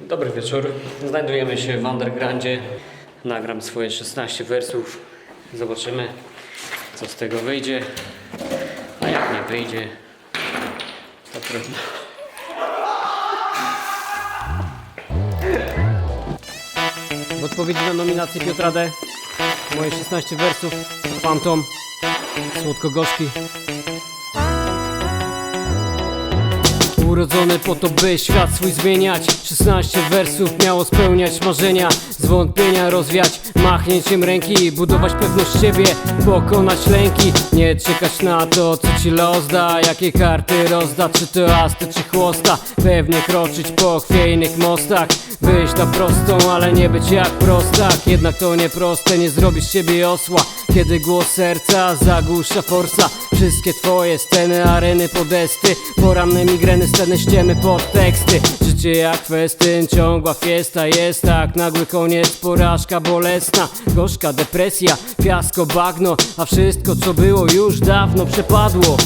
Dobry wieczór. Znajdujemy się w Undergroundzie. Nagram swoje 16 wersów. Zobaczymy, co z tego wyjdzie. A jak nie wyjdzie, to trudno. W odpowiedzi na nominację Piotra D. Moje 16 wersów. Phantom. Słodko-gorzki. Urodzony po to, by świat swój zmieniać. 16 wersów miało spełniać marzenia. Zwątpienia rozwiać machnięciem ręki Budować pewność siebie, pokonać lęki. Nie czekać na to, co ci los da Jakie karty rozda, czy to asty, czy chłosta. Pewnie kroczyć po chwiejnych mostach Wyjść na prostą, ale nie być jak prostak Jednak to nieproste, nie zrobisz siebie osła. Kiedy głos serca zagłusza forsa Wszystkie twoje sceny, areny, podesty Poranne migreny, sceny, ściemy pod teksty. Życie jak festyn, ciągła fiesta jest tak. Nagły koniec, porażka bolesna Gorzka depresja, fiasko, bagno. A wszystko co było już dawno przepadło